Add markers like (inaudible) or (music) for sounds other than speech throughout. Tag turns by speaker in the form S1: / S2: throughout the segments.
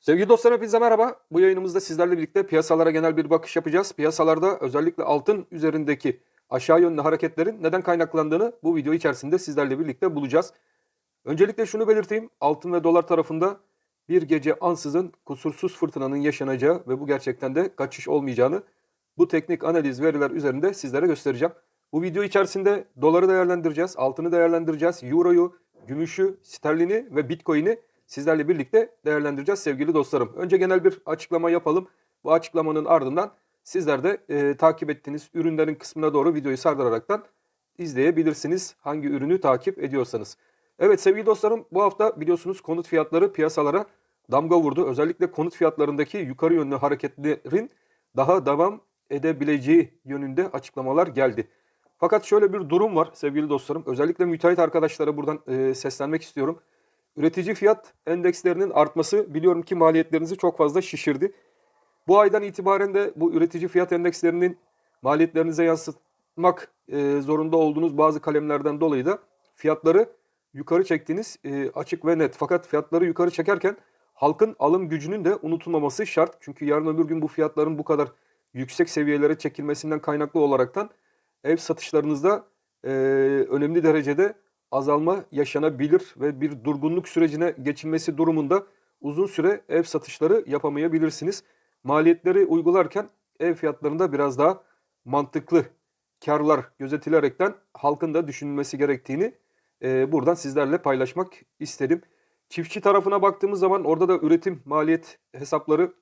S1: Sevgili dostlar hepinize merhaba. Bu yayınımızda sizlerle birlikte piyasalara genel bir bakış yapacağız. Piyasalarda özellikle altın üzerindeki aşağı yönlü hareketlerin neden kaynaklandığını bu video içerisinde sizlerle birlikte bulacağız. Öncelikle şunu belirteyim. Altın ve dolar tarafında bir gece ansızın kusursuz fırtınanın yaşanacağı ve bu gerçekten de kaçış olmayacağını bu teknik analiz veriler üzerinde sizlere göstereceğim. Bu video içerisinde doları değerlendireceğiz, altını değerlendireceğiz, euroyu, gümüşü, sterlini ve bitcoin'i sizlerle birlikte değerlendireceğiz sevgili dostlarım. Önce genel bir açıklama yapalım. Bu açıklamanın ardından sizler de e, takip ettiğiniz ürünlerin kısmına doğru videoyu sardıraraktan izleyebilirsiniz hangi ürünü takip ediyorsanız. Evet sevgili dostlarım bu hafta biliyorsunuz konut fiyatları piyasalara damga vurdu. Özellikle konut fiyatlarındaki yukarı yönlü hareketlerin daha devam edebileceği yönünde açıklamalar geldi. Fakat şöyle bir durum var sevgili dostlarım. Özellikle müteahhit arkadaşlara buradan e, seslenmek istiyorum. Üretici fiyat endekslerinin artması biliyorum ki maliyetlerinizi çok fazla şişirdi. Bu aydan itibaren de bu üretici fiyat endekslerinin maliyetlerinize yansıtmak e, zorunda olduğunuz bazı kalemlerden dolayı da fiyatları yukarı çektiğiniz e, açık ve net. Fakat fiyatları yukarı çekerken halkın alım gücünün de unutulmaması şart. Çünkü yarın öbür gün bu fiyatların bu kadar yüksek seviyelere çekilmesinden kaynaklı olaraktan ev satışlarınızda e, önemli derecede azalma yaşanabilir ve bir durgunluk sürecine geçilmesi durumunda uzun süre ev satışları yapamayabilirsiniz. Maliyetleri uygularken ev fiyatlarında biraz daha mantıklı karlar gözetilerekten halkın da düşünülmesi gerektiğini e, buradan sizlerle paylaşmak istedim. Çiftçi tarafına baktığımız zaman orada da üretim maliyet hesapları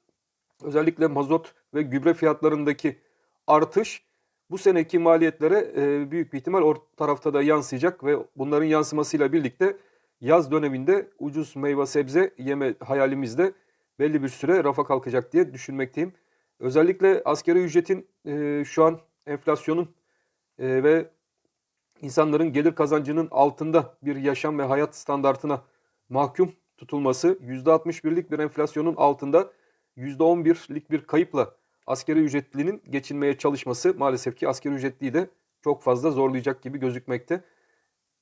S1: özellikle mazot ve gübre fiyatlarındaki artış bu seneki maliyetlere e, büyük bir ihtimal o tarafta da yansıyacak ve bunların yansımasıyla birlikte yaz döneminde ucuz meyve sebze yeme hayalimizde belli bir süre rafa kalkacak diye düşünmekteyim. Özellikle askeri ücretin e, şu an enflasyonun e, ve insanların gelir kazancının altında bir yaşam ve hayat standartına mahkum tutulması %61'lik bir enflasyonun altında %11'lik bir kayıpla askeri ücretlinin geçinmeye çalışması maalesef ki askeri ücretliyi de çok fazla zorlayacak gibi gözükmekte.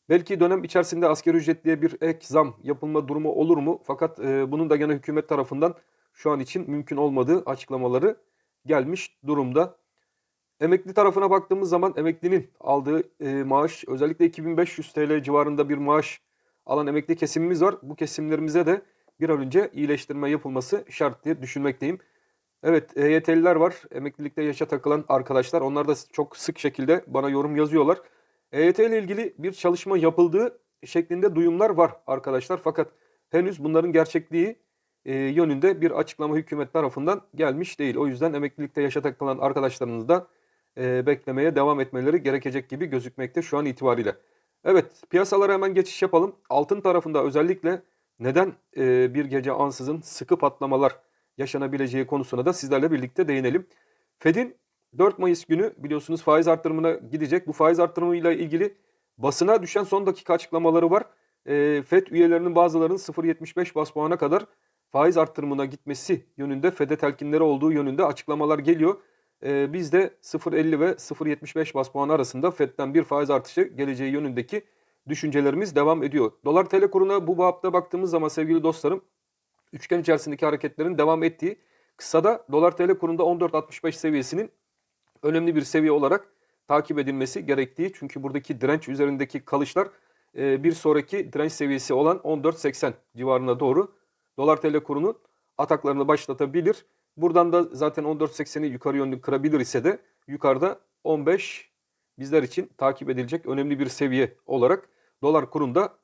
S1: Belki dönem içerisinde askeri ücretliye bir ek zam yapılma durumu olur mu? Fakat e, bunun da gene hükümet tarafından şu an için mümkün olmadığı açıklamaları gelmiş durumda. Emekli tarafına baktığımız zaman emeklinin aldığı e, maaş özellikle 2500 TL civarında bir maaş alan emekli kesimimiz var. Bu kesimlerimize de bir an önce iyileştirme yapılması şart diye düşünmekteyim. Evet EYT'liler var. Emeklilikte yaşa takılan arkadaşlar. Onlar da çok sık şekilde bana yorum yazıyorlar. EYT ile ilgili bir çalışma yapıldığı şeklinde duyumlar var arkadaşlar. Fakat henüz bunların gerçekliği e, yönünde bir açıklama hükümet tarafından gelmiş değil. O yüzden emeklilikte yaşa takılan arkadaşlarınız da e, beklemeye devam etmeleri gerekecek gibi gözükmekte şu an itibariyle. Evet piyasalara hemen geçiş yapalım. Altın tarafında özellikle neden e, bir gece ansızın sıkı patlamalar yaşanabileceği konusuna da sizlerle birlikte değinelim. Fed'in 4 Mayıs günü biliyorsunuz faiz arttırımına gidecek. Bu faiz arttırımıyla ilgili basına düşen son dakika açıklamaları var. E, Fed üyelerinin bazılarının 0.75 bas puana kadar faiz arttırımına gitmesi yönünde Fed'e telkinleri olduğu yönünde açıklamalar geliyor. E, biz de 0.50 ve 0.75 bas puan arasında Fed'den bir faiz artışı geleceği yönündeki düşüncelerimiz devam ediyor. Dolar TL kuruna bu babda baktığımız zaman sevgili dostlarım üçgen içerisindeki hareketlerin devam ettiği kısada dolar TL kurunda 14.65 seviyesinin önemli bir seviye olarak takip edilmesi gerektiği. Çünkü buradaki direnç üzerindeki kalışlar e, bir sonraki direnç seviyesi olan 14.80 civarına doğru dolar TL kurunun ataklarını başlatabilir. Buradan da zaten 14.80'i yukarı yönlü kırabilir ise de yukarıda 15 bizler için takip edilecek önemli bir seviye olarak dolar kurunda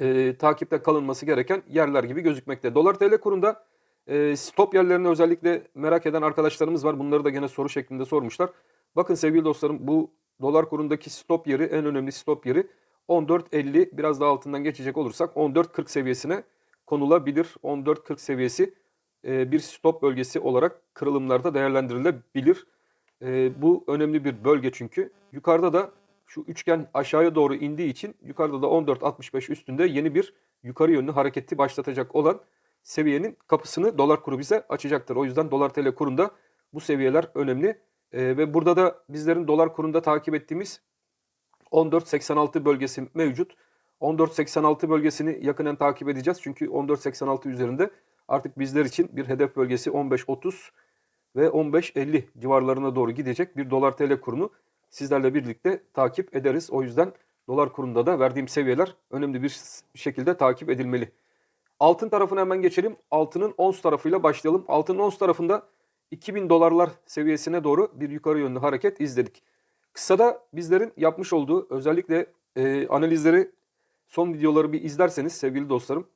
S1: e, takipte kalınması gereken yerler gibi gözükmekte. Dolar TL kurunda e, stop yerlerini özellikle merak eden arkadaşlarımız var. Bunları da gene soru şeklinde sormuşlar. Bakın sevgili dostlarım bu dolar kurundaki stop yeri en önemli stop yeri 14.50 biraz daha altından geçecek olursak 14.40 seviyesine konulabilir. 14.40 seviyesi e, bir stop bölgesi olarak kırılımlarda değerlendirilebilir. E, bu önemli bir bölge çünkü. Yukarıda da şu üçgen aşağıya doğru indiği için yukarıda da 14.65 üstünde yeni bir yukarı yönlü hareketi başlatacak olan seviyenin kapısını dolar kuru bize açacaktır. O yüzden dolar TL kurunda bu seviyeler önemli. E, ve burada da bizlerin dolar kurunda takip ettiğimiz 14.86 bölgesi mevcut. 14.86 bölgesini yakından takip edeceğiz. Çünkü 14.86 üzerinde artık bizler için bir hedef bölgesi 15.30 ve 15.50 civarlarına doğru gidecek bir dolar TL kurunu sizlerle birlikte takip ederiz. O yüzden dolar kurunda da verdiğim seviyeler önemli bir şekilde takip edilmeli. Altın tarafına hemen geçelim. Altının ons tarafıyla başlayalım. Altının ons tarafında 2000 dolarlar seviyesine doğru bir yukarı yönlü hareket izledik. Kısada bizlerin yapmış olduğu özellikle e, analizleri son videoları bir izlerseniz sevgili dostlarım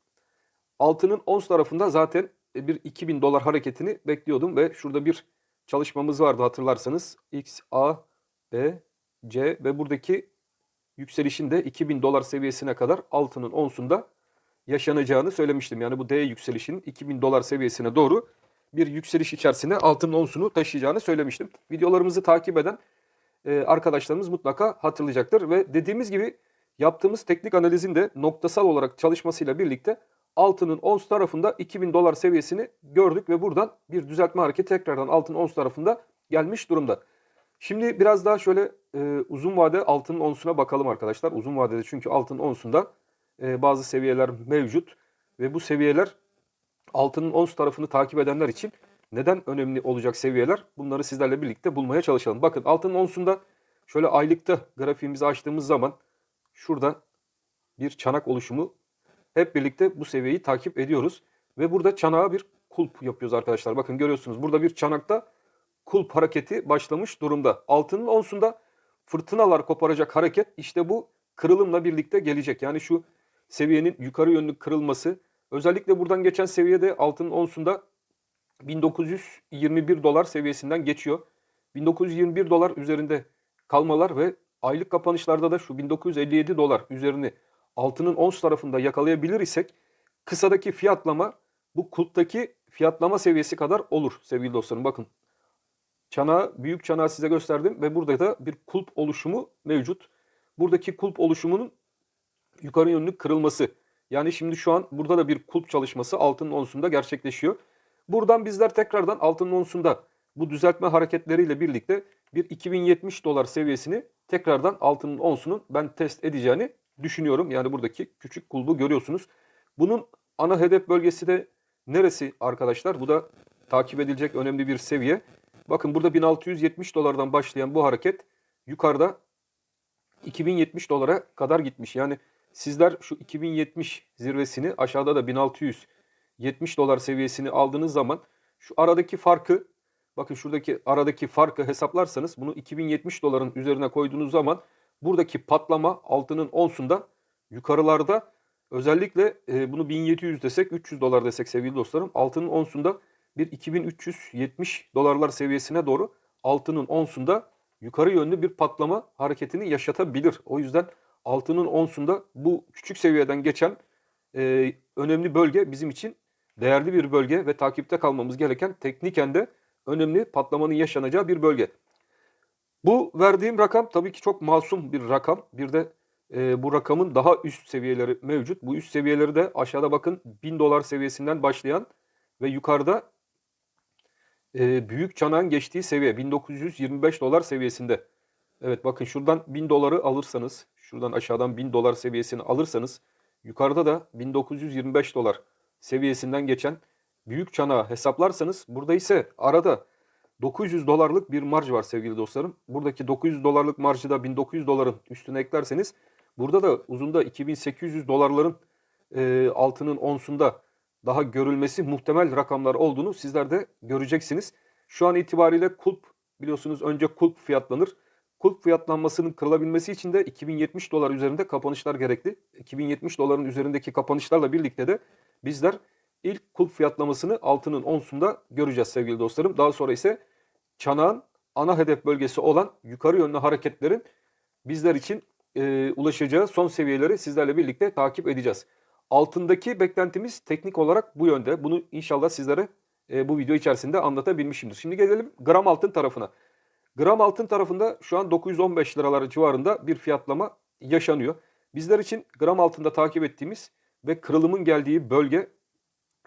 S1: altının ons tarafında zaten e, bir 2000 dolar hareketini bekliyordum ve şurada bir çalışmamız vardı hatırlarsanız. X, B, C ve buradaki yükselişin de 2000 dolar seviyesine kadar altının onsunda yaşanacağını söylemiştim. Yani bu D yükselişinin 2000 dolar seviyesine doğru bir yükseliş içerisinde altının onsunu taşıyacağını söylemiştim. Videolarımızı takip eden e, arkadaşlarımız mutlaka hatırlayacaktır ve dediğimiz gibi yaptığımız teknik analizin de noktasal olarak çalışmasıyla birlikte altının ons tarafında 2000 dolar seviyesini gördük ve buradan bir düzeltme hareketi tekrardan altın ons tarafında gelmiş durumda. Şimdi biraz daha şöyle e, uzun vade altının onsuna bakalım arkadaşlar. Uzun vadede çünkü altın onsunda e, bazı seviyeler mevcut ve bu seviyeler altının ons tarafını takip edenler için neden önemli olacak seviyeler? Bunları sizlerle birlikte bulmaya çalışalım. Bakın altının onsunda şöyle aylıkta grafiğimizi açtığımız zaman şurada bir çanak oluşumu hep birlikte bu seviyeyi takip ediyoruz. Ve burada çanağa bir kulp yapıyoruz arkadaşlar. Bakın görüyorsunuz burada bir çanakta kulp hareketi başlamış durumda. Altının onsunda fırtınalar koparacak hareket işte bu kırılımla birlikte gelecek. Yani şu seviyenin yukarı yönlü kırılması özellikle buradan geçen seviyede altının onsunda 1921 dolar seviyesinden geçiyor. 1921 dolar üzerinde kalmalar ve aylık kapanışlarda da şu 1957 dolar üzerini altının ons tarafında yakalayabilir isek kısadaki fiyatlama bu kulptaki fiyatlama seviyesi kadar olur sevgili dostlarım. Bakın çanağı, büyük çanağı size gösterdim ve burada da bir kulp oluşumu mevcut. Buradaki kulp oluşumunun yukarı yönlü kırılması. Yani şimdi şu an burada da bir kulp çalışması altının onsunda gerçekleşiyor. Buradan bizler tekrardan altının onsunda bu düzeltme hareketleriyle birlikte bir 2070 dolar seviyesini tekrardan altının onsunun ben test edeceğini düşünüyorum. Yani buradaki küçük kulbu görüyorsunuz. Bunun ana hedef bölgesi de neresi arkadaşlar? Bu da takip edilecek önemli bir seviye. Bakın burada 1670 dolardan başlayan bu hareket yukarıda 2070 dolara kadar gitmiş. Yani sizler şu 2070 zirvesini aşağıda da 1670 dolar seviyesini aldığınız zaman şu aradaki farkı bakın şuradaki aradaki farkı hesaplarsanız bunu 2070 doların üzerine koyduğunuz zaman buradaki patlama altının onsunda yukarılarda özellikle e, bunu 1700 desek 300 dolar desek sevgili dostlarım altının onsunda bir 2370 dolarlar seviyesine doğru altının onsunda yukarı yönlü bir patlama hareketini yaşatabilir. O yüzden altının onsunda bu küçük seviyeden geçen e, önemli bölge bizim için değerli bir bölge ve takipte kalmamız gereken tekniken de önemli patlamanın yaşanacağı bir bölge. Bu verdiğim rakam tabii ki çok masum bir rakam. Bir de e, bu rakamın daha üst seviyeleri mevcut. Bu üst seviyeleri de aşağıda bakın 1000 dolar seviyesinden başlayan ve yukarıda e, büyük çanağın geçtiği seviye 1925 dolar seviyesinde. Evet bakın şuradan 1000 doları alırsanız, şuradan aşağıdan 1000 dolar seviyesini alırsanız yukarıda da 1925 dolar seviyesinden geçen büyük çanağı hesaplarsanız burada ise arada 900 dolarlık bir marj var sevgili dostlarım. Buradaki 900 dolarlık marjı da 1900 doların üstüne eklerseniz burada da uzunda 2800 dolarların e, altının onsunda daha görülmesi muhtemel rakamlar olduğunu sizler de göreceksiniz. Şu an itibariyle kulp biliyorsunuz önce kulp fiyatlanır. Kulp fiyatlanmasının kırılabilmesi için de 2070 dolar üzerinde kapanışlar gerekli. 2070 doların üzerindeki kapanışlarla birlikte de bizler ilk kulp fiyatlamasını altının onsunda göreceğiz sevgili dostlarım. Daha sonra ise çanağın ana hedef bölgesi olan yukarı yönlü hareketlerin bizler için e, ulaşacağı son seviyeleri sizlerle birlikte takip edeceğiz. Altındaki beklentimiz teknik olarak bu yönde. Bunu inşallah sizlere e, bu video içerisinde anlatabilmişimdir. Şimdi gelelim gram altın tarafına. Gram altın tarafında şu an 915 liralar civarında bir fiyatlama yaşanıyor. Bizler için gram altında takip ettiğimiz ve kırılımın geldiği bölge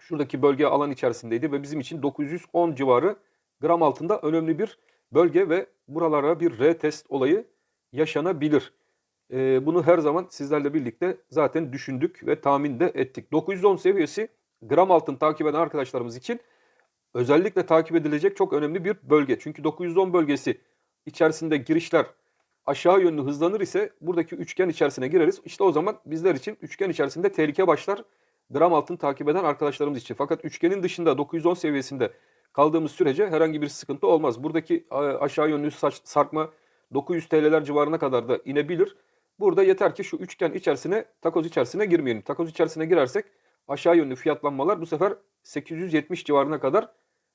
S1: şuradaki bölge alan içerisindeydi ve bizim için 910 civarı gram altında önemli bir bölge ve buralara bir retest olayı yaşanabilir. Ee, bunu her zaman sizlerle birlikte zaten düşündük ve tahmin de ettik. 910 seviyesi gram altın takip eden arkadaşlarımız için özellikle takip edilecek çok önemli bir bölge. Çünkü 910 bölgesi içerisinde girişler aşağı yönlü hızlanır ise buradaki üçgen içerisine gireriz. İşte o zaman bizler için üçgen içerisinde tehlike başlar gram altın takip eden arkadaşlarımız için. Fakat üçgenin dışında 910 seviyesinde kaldığımız sürece herhangi bir sıkıntı olmaz. Buradaki aşağı yönlü sarkma 900 TL'ler civarına kadar da inebilir. Burada yeter ki şu üçgen içerisine, takoz içerisine girmeyelim. Takoz içerisine girersek aşağı yönlü fiyatlanmalar bu sefer 870 civarına kadar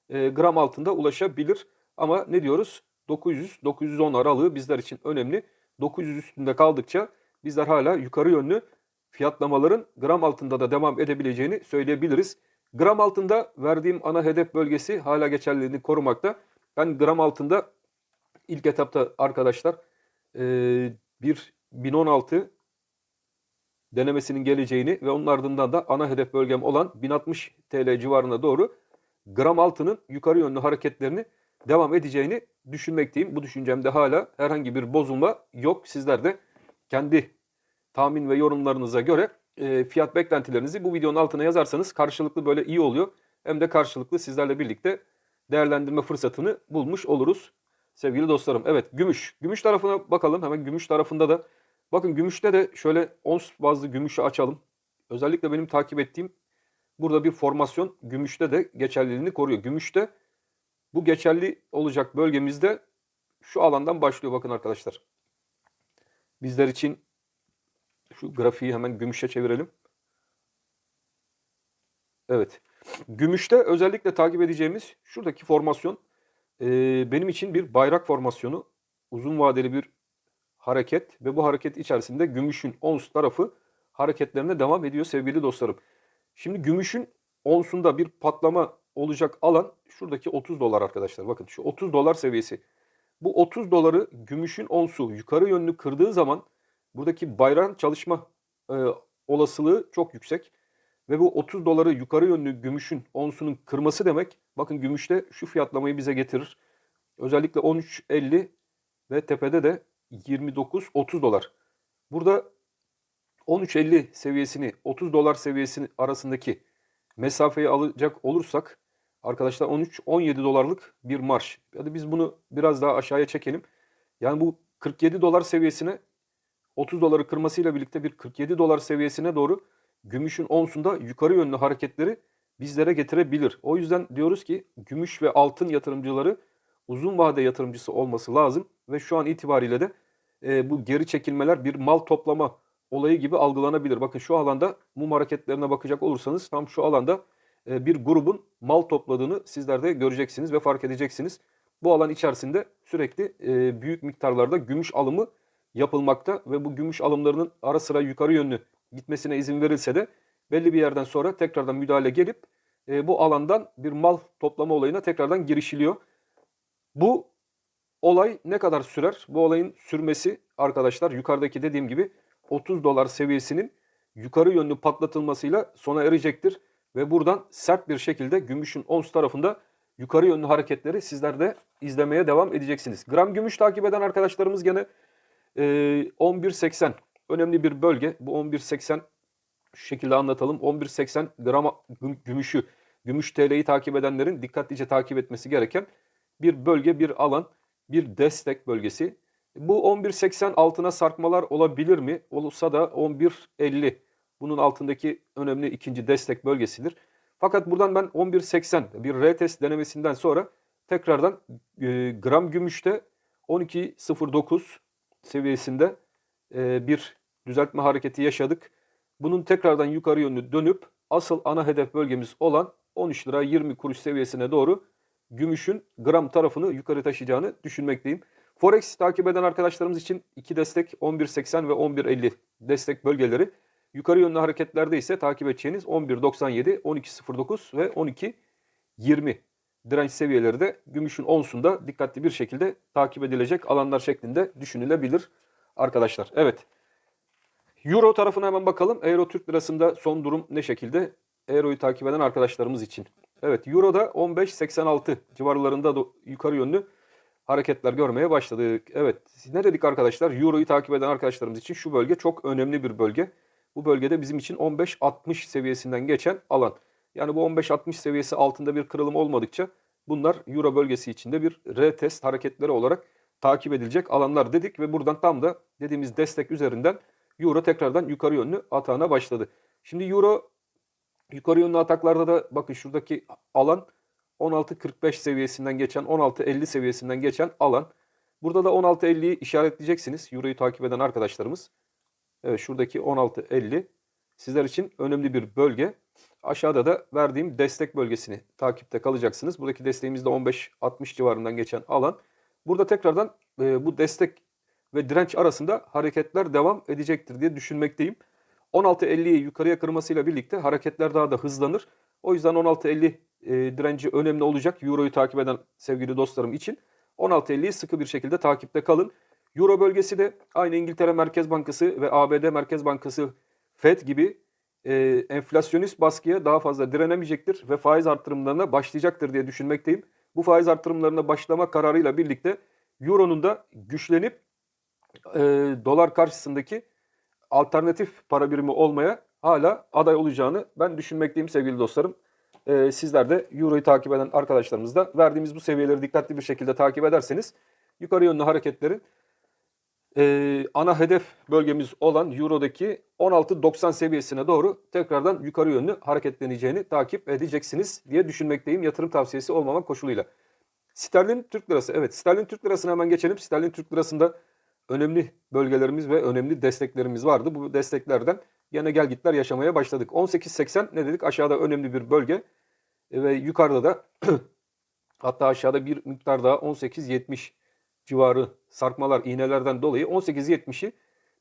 S1: e, gram altında ulaşabilir. Ama ne diyoruz? 900-910 aralığı bizler için önemli. 900 üstünde kaldıkça bizler hala yukarı yönlü fiyatlamaların gram altında da devam edebileceğini söyleyebiliriz. Gram altında verdiğim ana hedef bölgesi hala geçerliliğini korumakta. Ben gram altında ilk etapta arkadaşlar e, bir 1016 denemesinin geleceğini ve onun ardından da ana hedef bölgem olan 1060 TL civarına doğru gram altının yukarı yönlü hareketlerini devam edeceğini düşünmekteyim. Bu düşüncemde hala herhangi bir bozulma yok. Sizler de kendi tahmin ve yorumlarınıza göre e, fiyat beklentilerinizi bu videonun altına yazarsanız karşılıklı böyle iyi oluyor. Hem de karşılıklı sizlerle birlikte değerlendirme fırsatını bulmuş oluruz sevgili dostlarım. Evet gümüş. Gümüş tarafına bakalım. Hemen gümüş tarafında da bakın gümüşte de şöyle ons bazlı gümüşü açalım. Özellikle benim takip ettiğim burada bir formasyon gümüşte de geçerliliğini koruyor. Gümüşte bu geçerli olacak bölgemizde şu alandan başlıyor bakın arkadaşlar. Bizler için şu grafiği hemen gümüşe çevirelim. Evet. Gümüşte özellikle takip edeceğimiz şuradaki formasyon e, benim için bir bayrak formasyonu. Uzun vadeli bir hareket ve bu hareket içerisinde gümüşün ons tarafı hareketlerine devam ediyor sevgili dostlarım. Şimdi gümüşün onsunda bir patlama olacak alan şuradaki 30 dolar arkadaşlar. Bakın şu 30 dolar seviyesi. Bu 30 doları gümüşün onsu yukarı yönlü kırdığı zaman buradaki bayrağın çalışma e, olasılığı çok yüksek. Ve bu 30 doları yukarı yönlü gümüşün onsunun kırması demek. Bakın gümüşte şu fiyatlamayı bize getirir. Özellikle 13.50 ve tepede de 29-30 dolar. Burada 13.50 seviyesini 30 dolar seviyesini arasındaki mesafeyi alacak olursak arkadaşlar 13-17 dolarlık bir marş. Hadi biz bunu biraz daha aşağıya çekelim. Yani bu 47 dolar seviyesine 30 doları kırmasıyla birlikte bir 47 dolar seviyesine doğru gümüşün onsunda yukarı yönlü hareketleri bizlere getirebilir. O yüzden diyoruz ki gümüş ve altın yatırımcıları uzun vade yatırımcısı olması lazım ve şu an itibariyle de e, bu geri çekilmeler bir mal toplama olayı gibi algılanabilir. Bakın şu alanda mum hareketlerine bakacak olursanız tam şu alanda e, bir grubun mal topladığını sizler de göreceksiniz ve fark edeceksiniz. Bu alan içerisinde sürekli e, büyük miktarlarda gümüş alımı yapılmakta ve bu gümüş alımlarının ara sıra yukarı yönlü gitmesine izin verilse de belli bir yerden sonra tekrardan müdahale gelip e, bu alandan bir mal toplama olayına tekrardan girişiliyor. Bu olay ne kadar sürer? Bu olayın sürmesi arkadaşlar yukarıdaki dediğim gibi 30 dolar seviyesinin yukarı yönlü patlatılmasıyla sona erecektir. Ve buradan sert bir şekilde gümüşün ons tarafında yukarı yönlü hareketleri sizler de izlemeye devam edeceksiniz. Gram gümüş takip eden arkadaşlarımız gene e, 11.80 önemli bir bölge. Bu 11.80 şu şekilde anlatalım. 11.80 gram gümüşü, gümüş TL'yi takip edenlerin dikkatlice takip etmesi gereken bir bölge, bir alan, bir destek bölgesi. Bu 11.80 altına sarkmalar olabilir mi? Olursa da 11.50 bunun altındaki önemli ikinci destek bölgesidir. Fakat buradan ben 11.80 bir retest denemesinden sonra tekrardan e, gram gümüşte 12.09 seviyesinde e, bir düzeltme hareketi yaşadık. Bunun tekrardan yukarı yönlü dönüp asıl ana hedef bölgemiz olan 13 lira 20 kuruş seviyesine doğru gümüşün gram tarafını yukarı taşıyacağını düşünmekteyim. Forex takip eden arkadaşlarımız için iki destek 11.80 ve 11.50 destek bölgeleri. Yukarı yönlü hareketlerde ise takip edeceğiniz 11.97, 12.09 ve 12.20 direnç seviyeleri de gümüşün onsunda dikkatli bir şekilde takip edilecek alanlar şeklinde düşünülebilir arkadaşlar. Evet. Euro tarafına hemen bakalım. Euro Türk lirasında son durum ne şekilde? Euro'yu takip eden arkadaşlarımız için. Evet Euro'da 15.86 civarlarında yukarı yönlü hareketler görmeye başladık. Evet ne dedik arkadaşlar? Euro'yu takip eden arkadaşlarımız için şu bölge çok önemli bir bölge. Bu bölgede bizim için 15-60 seviyesinden geçen alan. Yani bu 15-60 seviyesi altında bir kırılım olmadıkça bunlar Euro bölgesi içinde bir retest hareketleri olarak takip edilecek alanlar dedik ve buradan tam da dediğimiz destek üzerinden Euro tekrardan yukarı yönlü atağına başladı. Şimdi Euro yukarı yönlü ataklarda da bakın şuradaki alan 16.45 seviyesinden geçen 16.50 seviyesinden geçen alan. Burada da 16.50'yi işaretleyeceksiniz Euro'yu takip eden arkadaşlarımız. Evet şuradaki 16.50 sizler için önemli bir bölge. Aşağıda da verdiğim destek bölgesini takipte kalacaksınız. Buradaki desteğimiz de 15-60 civarından geçen alan. Burada tekrardan e, bu destek ve direnç arasında hareketler devam edecektir diye düşünmekteyim. 16.50'yi yukarıya kırmasıyla birlikte hareketler daha da hızlanır. O yüzden 16.50 e, direnci önemli olacak Euro'yu takip eden sevgili dostlarım için. 16.50'yi sıkı bir şekilde takipte kalın. Euro bölgesi de aynı İngiltere Merkez Bankası ve ABD Merkez Bankası Fed gibi e, enflasyonist baskıya daha fazla direnemeyecektir ve faiz artırımlarına başlayacaktır diye düşünmekteyim. Bu faiz artırımlarına başlama kararıyla birlikte Euro'nun da güçlenip e, dolar karşısındaki alternatif para birimi olmaya hala aday olacağını ben düşünmekteyim sevgili dostlarım. E, sizler de Euro'yu takip eden arkadaşlarımız da verdiğimiz bu seviyeleri dikkatli bir şekilde takip ederseniz yukarı yönlü hareketlerin e, ana hedef bölgemiz olan Euro'daki 16.90 seviyesine doğru tekrardan yukarı yönlü hareketleneceğini takip edeceksiniz diye düşünmekteyim yatırım tavsiyesi olmamak koşuluyla. Sterlin Türk Lirası. Evet Sterlin Türk Lirası'na hemen geçelim. Sterlin Türk Lirası'nda önemli bölgelerimiz ve önemli desteklerimiz vardı. Bu desteklerden yine gel gitler yaşamaya başladık. 18.80 ne dedik? Aşağıda önemli bir bölge ve yukarıda da (clears throat) hatta aşağıda bir miktar daha 18.70 civarı sarkmalar, iğnelerden dolayı 18.70'i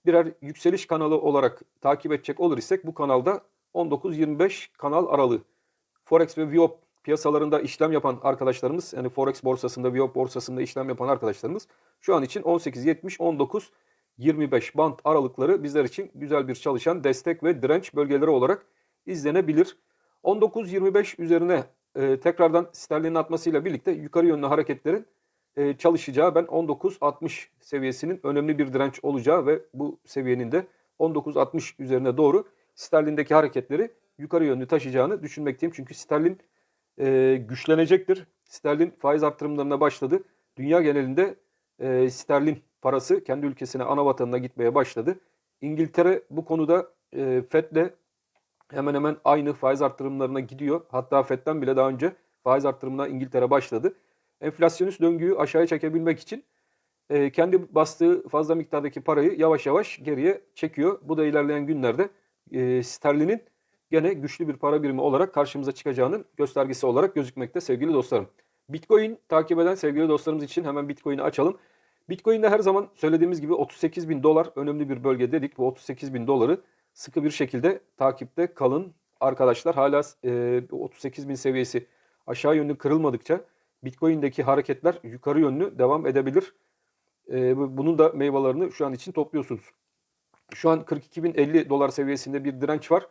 S1: birer yükseliş kanalı olarak takip edecek olur isek bu kanalda 19-25 kanal aralığı. Forex ve Viop piyasalarında işlem yapan arkadaşlarımız yani Forex borsasında, Viop borsasında işlem yapan arkadaşlarımız şu an için 18-70, 19-25 band aralıkları bizler için güzel bir çalışan destek ve direnç bölgeleri olarak izlenebilir. 19-25 üzerine e, tekrardan sterlinin atmasıyla birlikte yukarı yönlü hareketlerin e, çalışacağı ben 19.60 seviyesinin önemli bir direnç olacağı ve bu seviyenin de 19.60 üzerine doğru sterlindeki hareketleri yukarı yönlü taşıyacağını düşünmekteyim. Çünkü sterlin e, güçlenecektir. Sterlin faiz arttırımlarına başladı. Dünya genelinde e, sterlin parası kendi ülkesine ana vatanına gitmeye başladı. İngiltere bu konuda e, FED'le hemen hemen aynı faiz arttırımlarına gidiyor. Hatta FED'den bile daha önce faiz arttırımına İngiltere başladı enflasyonist döngüyü aşağıya çekebilmek için e, kendi bastığı fazla miktardaki parayı yavaş yavaş geriye çekiyor. Bu da ilerleyen günlerde e, sterlinin gene güçlü bir para birimi olarak karşımıza çıkacağının göstergesi olarak gözükmekte sevgili dostlarım. Bitcoin takip eden sevgili dostlarımız için hemen Bitcoin'i açalım. Bitcoin'de her zaman söylediğimiz gibi 38 bin dolar önemli bir bölge dedik. Bu 38 bin doları sıkı bir şekilde takipte kalın arkadaşlar. Hala e, 38 bin seviyesi aşağı yönlü kırılmadıkça Bitcoin'deki hareketler yukarı yönlü devam edebilir. E, bunun da meyvelerini şu an için topluyorsunuz. Şu an 42.050 dolar seviyesinde bir direnç var.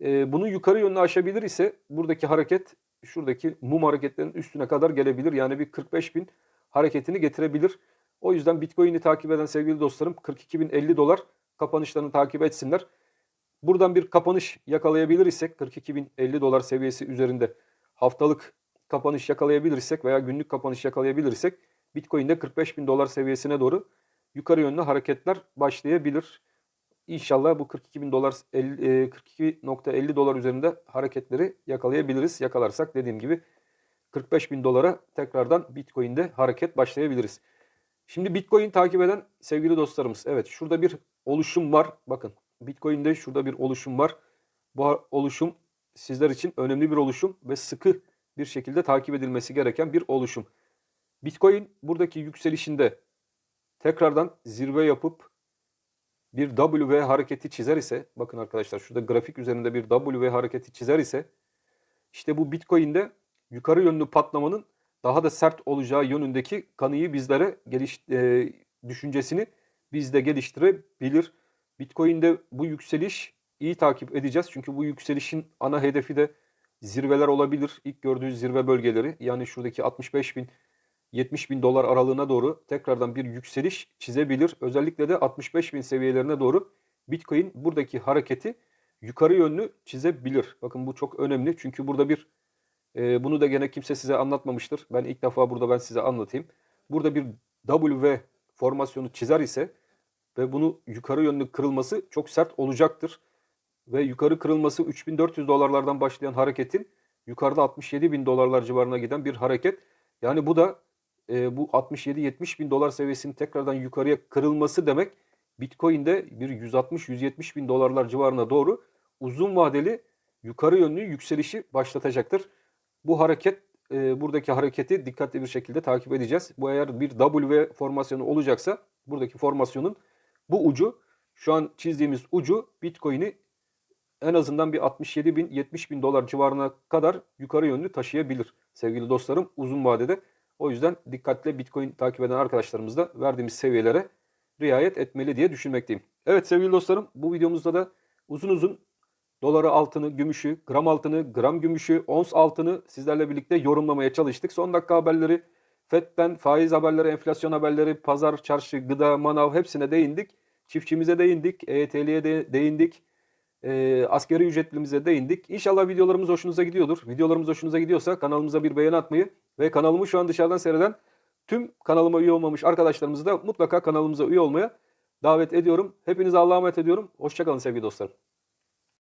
S1: E, bunu yukarı yönlü aşabilir ise buradaki hareket şuradaki mum hareketlerinin üstüne kadar gelebilir. Yani bir 45.000 hareketini getirebilir. O yüzden Bitcoin'i takip eden sevgili dostlarım 42.050 dolar kapanışlarını takip etsinler. Buradan bir kapanış yakalayabilir isek 42.050 dolar seviyesi üzerinde haftalık kapanış yakalayabilirsek veya günlük kapanış yakalayabilirsek Bitcoin'de 45 bin dolar seviyesine doğru yukarı yönlü hareketler başlayabilir. İnşallah bu 42 bin dolar 42.50 e, dolar üzerinde hareketleri yakalayabiliriz. Yakalarsak dediğim gibi 45 bin dolara tekrardan Bitcoin'de hareket başlayabiliriz. Şimdi Bitcoin takip eden sevgili dostlarımız. Evet şurada bir oluşum var. Bakın Bitcoin'de şurada bir oluşum var. Bu oluşum sizler için önemli bir oluşum ve sıkı bir şekilde takip edilmesi gereken bir oluşum. Bitcoin buradaki yükselişinde tekrardan zirve yapıp bir W hareketi çizer ise bakın arkadaşlar şurada grafik üzerinde bir W hareketi çizer ise işte bu Bitcoin'de yukarı yönlü patlamanın daha da sert olacağı yönündeki kanıyı bizlere geliş, e, düşüncesini bizde geliştirebilir. Bitcoin'de bu yükseliş iyi takip edeceğiz. Çünkü bu yükselişin ana hedefi de zirveler olabilir. İlk gördüğü zirve bölgeleri yani şuradaki 65 bin 70 bin dolar aralığına doğru tekrardan bir yükseliş çizebilir. Özellikle de 65 bin seviyelerine doğru Bitcoin buradaki hareketi yukarı yönlü çizebilir. Bakın bu çok önemli çünkü burada bir e, bunu da gene kimse size anlatmamıştır. Ben ilk defa burada ben size anlatayım. Burada bir W formasyonu çizer ise ve bunu yukarı yönlü kırılması çok sert olacaktır. Ve yukarı kırılması 3400 dolarlardan başlayan hareketin yukarıda 67 bin dolarlar civarına giden bir hareket. Yani bu da e, bu 67-70 bin dolar seviyesinin tekrardan yukarıya kırılması demek Bitcoin'de bir 160-170 bin dolarlar civarına doğru uzun vadeli yukarı yönlü yükselişi başlatacaktır. Bu hareket e, buradaki hareketi dikkatli bir şekilde takip edeceğiz. Bu eğer bir W formasyonu olacaksa buradaki formasyonun bu ucu şu an çizdiğimiz ucu Bitcoin'i en azından bir 67 bin 70 bin dolar civarına kadar yukarı yönlü taşıyabilir sevgili dostlarım uzun vadede. O yüzden dikkatle Bitcoin takip eden arkadaşlarımız da verdiğimiz seviyelere riayet etmeli diye düşünmekteyim. Evet sevgili dostlarım bu videomuzda da uzun uzun doları, altını, gümüşü, gram altını, gram gümüşü, ons altını sizlerle birlikte yorumlamaya çalıştık. Son dakika haberleri, FED'den faiz haberleri, enflasyon haberleri, pazar, çarşı, gıda, manav hepsine değindik. Çiftçimize değindik, EYT'liye de değindik. E, askeri ücretlimize değindik. İnşallah videolarımız hoşunuza gidiyordur. Videolarımız hoşunuza gidiyorsa kanalımıza bir beğeni atmayı ve kanalımı şu an dışarıdan seyreden tüm kanalıma üye olmamış arkadaşlarımızı da mutlaka kanalımıza üye olmaya davet ediyorum. Hepinize Allah'a emanet ediyorum. Hoşçakalın sevgili dostlarım.